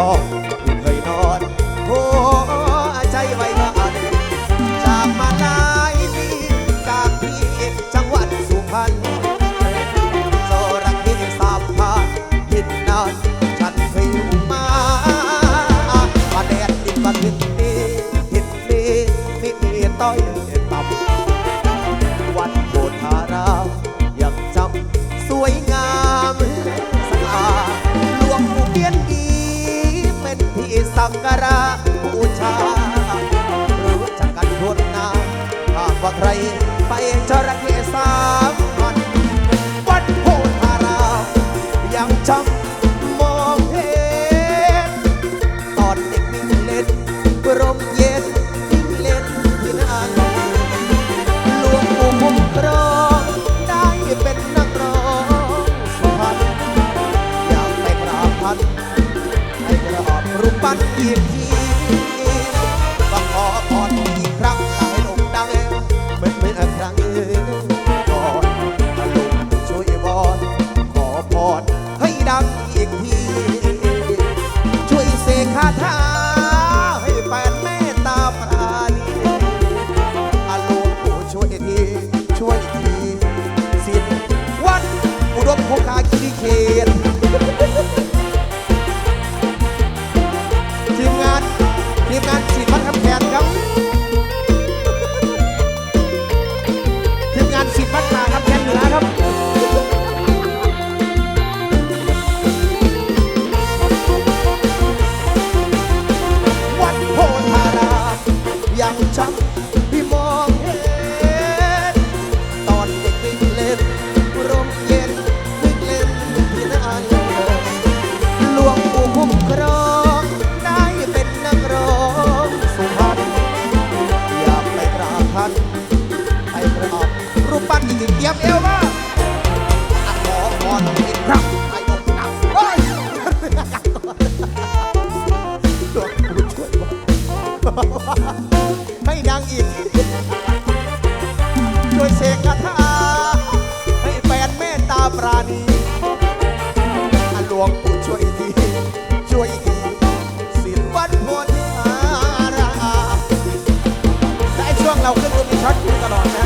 ที่ สา เราขึ้นจะมีช็อตคิวตลอดนะ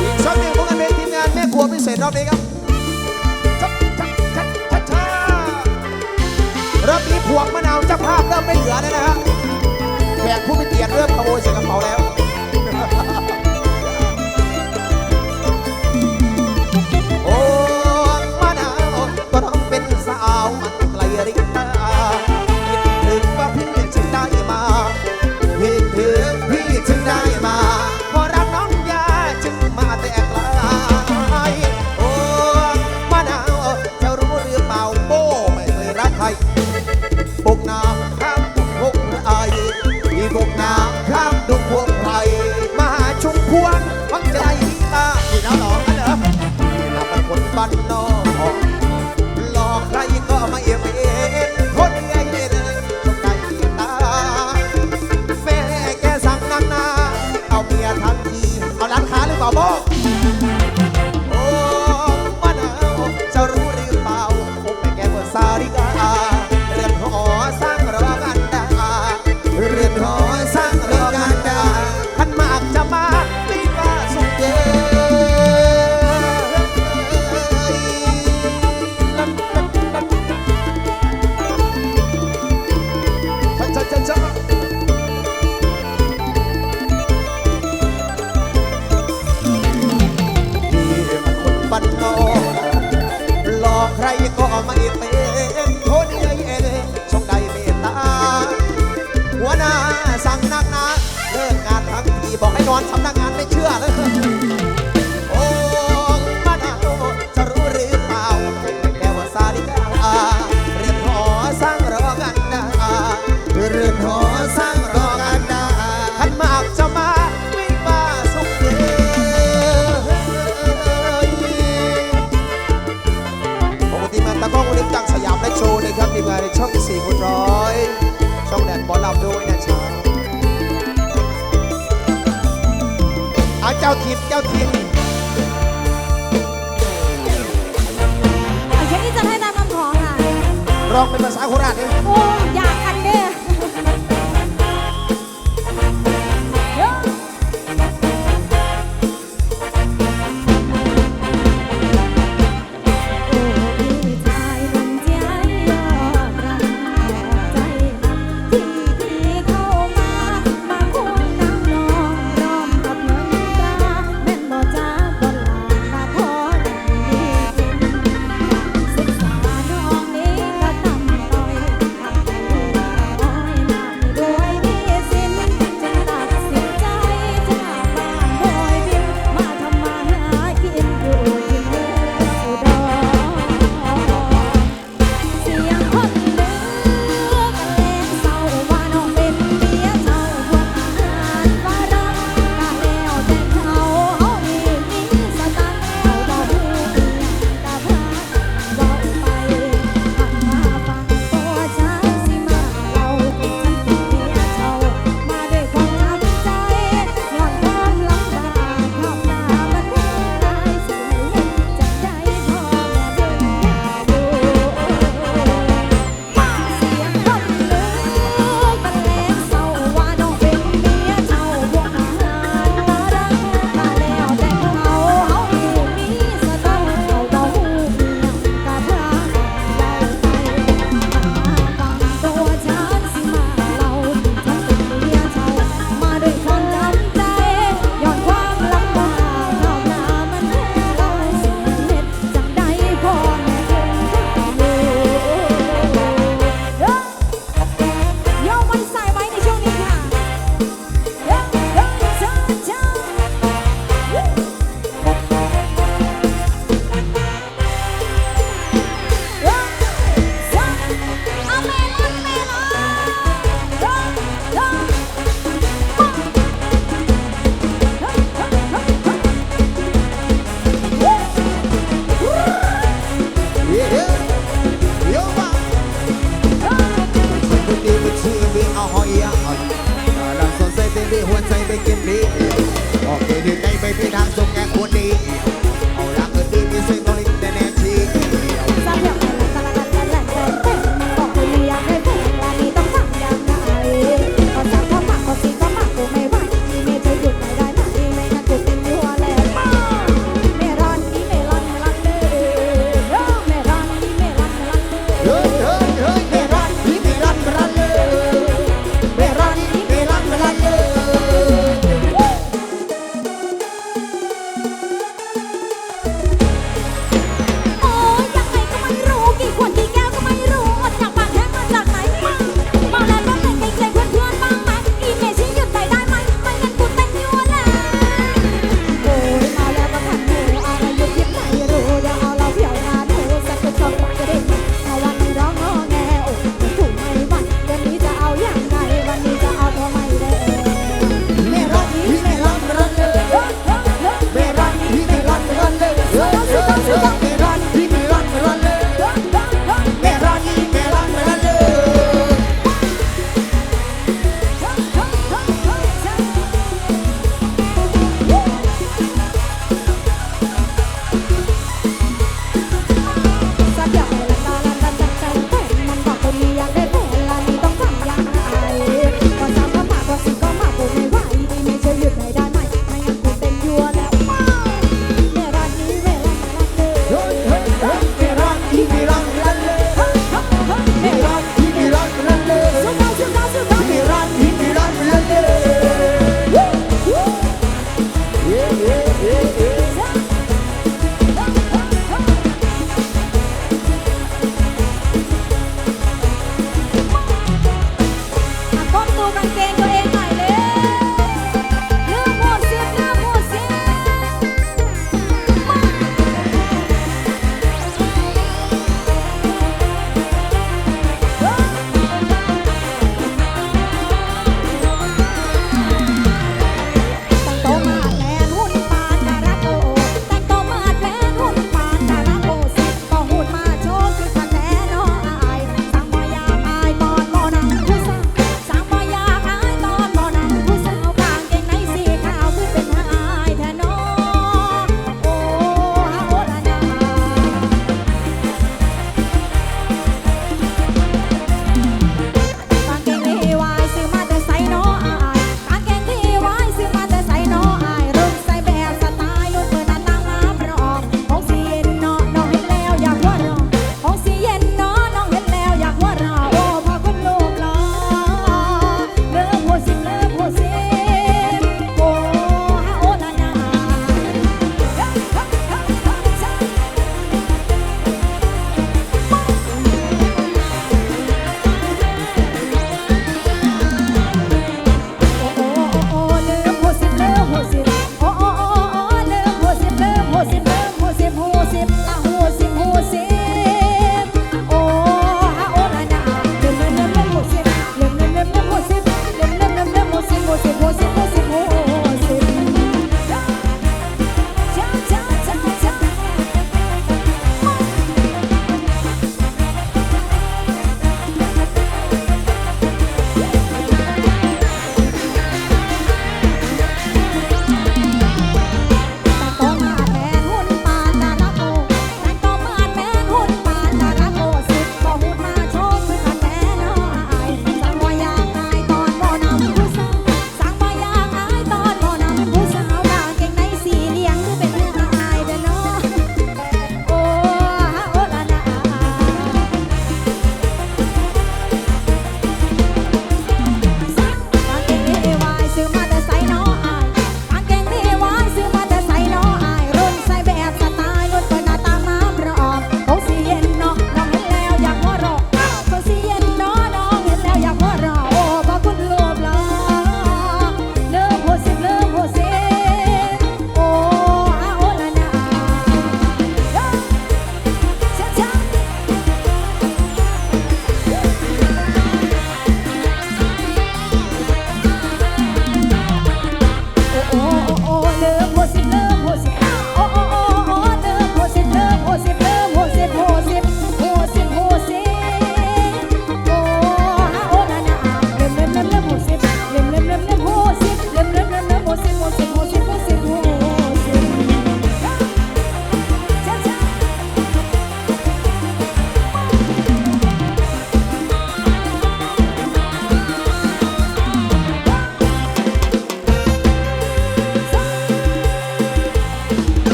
อีกช็อตหนึ่งพวกกันเป็นทีมงานแม่ครัวพิเศษรอบนี้ครับเรอบนี้พวกมะนาวจ้าภาพเริ่มไม่เหลือแล้วนะฮะแขกผู้มีเกียรติเริ่มขโมยใส่กระเป๋าแล้ว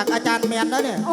จากอาจารย์แมนแล้วเนี่ย โอ